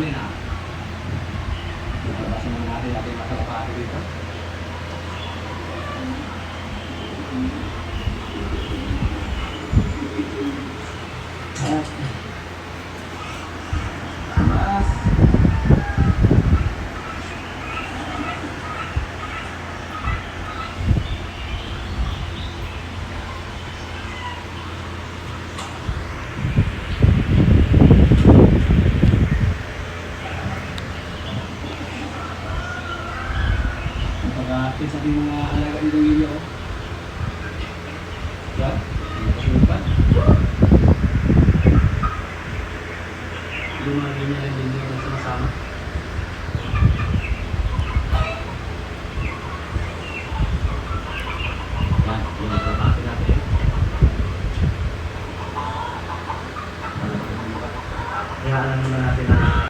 huli na. Palabasin naman natin natin makalapati dito. Pag-aakit sa ating mga alaga ng. Yan. Ang kasulpan. Yung mga ganyan lang din yung sumasama. Yan. Yung kalapati natin. Kaya naman natin na